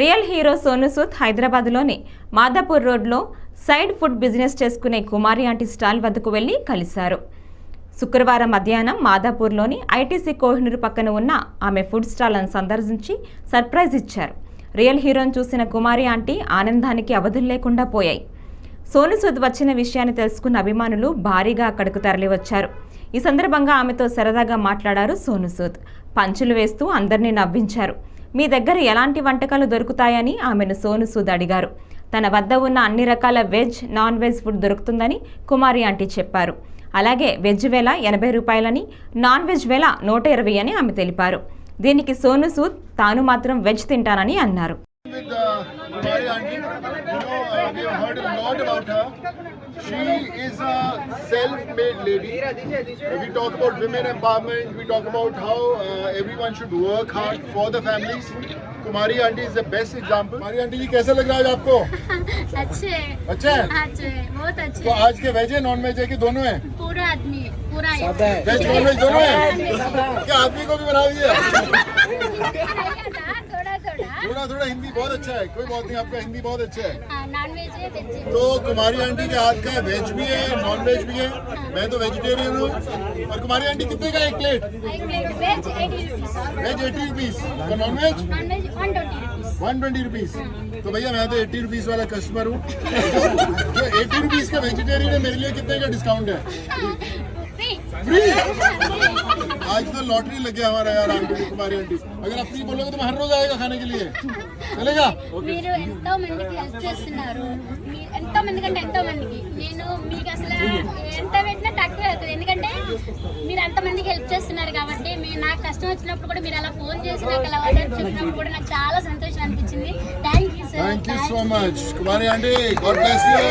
Real hero Sonu Sood హైదరాబాద్లోని మాదాపూర్ రోడ్లో side food business చేసుకునే కుమారి ఆంటీ స్టాల్ వద్దకు వెళ్ళి కలిశారు. శుక్రవారం మధ్యాహ్నం మాదాపూర్లోని ఐటీసీ కోహినూరు పక్కన ఉన్న ఆమె ఫుడ్ స్టాల్ను సందర్శించి సర్ప్రైజ్ ఇచ్చారు. రియల్ హీరోను చూసిన కుమారి ఆంటీ ఆనందానికి అవధులు లేకుండా పోయాయి. సోను సూద్ వచ్చిన విషయాన్ని తెలుసుకున్న అభిమానులు భారీగా అక్కడకు తరలివచ్చారు. ఈ సందర్భంగా ఆమెతో సరదాగా మాట్లాడారు సోను సూద్. పంచులు వేస్తూ అందరినీ నవ్వించారు. మీ దగ్గర ఎలాంటి వంటకాలు దొరుకుతాయని ఆమెను సోను సూద్ అడిగారు. తన వద్ద ఉన్న అన్ని రకాల వెజ్ నాన్ వెజ్ ఫుడ్ దొరుకుతుందని కుమారి ఆంటీ చెప్పారు. అలాగే వెజ్ వేల ఎనభై రూపాయలని నాన్ వెజ్ వేల నూట ఇరవై అని ఆమె తెలిపారు. దీనికి సోను సూద్ తాను మాత్రం వెజ్ తింటానని అన్నారు. Uh, auntie. You uh, have heard a lot about her. She is a self-made lady. Uh, we talk about women empowerment. We talk about how uh, everyone should work hard for the families. Kumari auntie is the best example. Kumari auntie जी कैसा लग रहा है आज आपको अच्छे हैं, अच्छा है अच्छे हैं, बहुत अच्छे तो हैं। आज के वेज है नॉन वेज है कि दोनों है पूरा आदमी है, पूरा है। वेज नॉन वेज दोनों है क्या आदमी को भी बना दिया थोड़ा थोड़ा थोड़ा हिंदी बहुत अच्छा है। कोई बात नहीं आपका हिंदी बहुत अच्छा है। हाँ, नॉन वेज है वेज तो कुमारी आंटी के हाथ का वेज भी है नॉन वेज भी है। मैं तो वेजिटेरियन हूँ। और कुमारी आंटी कितने का एक प्लेट वेज एटी रुपीज़ और non veg one twenty rupees तो भैया मैं तो एट्टी रुपीज़ वाला कस्टमर हूँ। जो एट्टी रुपीज़ का वेजिटेरियन है मेरे लिए कितने का डिस्काउंट है। फ्री फ्री आज तो लॉटरी लग गया हमारा यार आंटी कुमारी आंटी अगर आप फ्री बोलोगे तो मैं हर रोज आएगा खाने के लिए चलेगा మీరు ఎంతో మందికి హెల్ప్ చేస్తున్నారు మీ- ఎంతో మంది కంటే ఎంతో మందికి నేను మీకు అసలు ఎంత పెట్టినా తక్కువ అవుతుంది ఎందుకంటే మీరు అంత మందికి హెల్ప్ చేస్తున్నారు కాబట్టి మీ నాకు కష్టం వచ్చినప్పుడు కూడా మీరు అలా ఫోన్ చేసి నాకు అలా ఆర్డర్ చెప్పినప్పుడు కూడా నాకు చాలా సంతోషం అనిపించింది thank you sir thank you so much Kumari aunty God bless you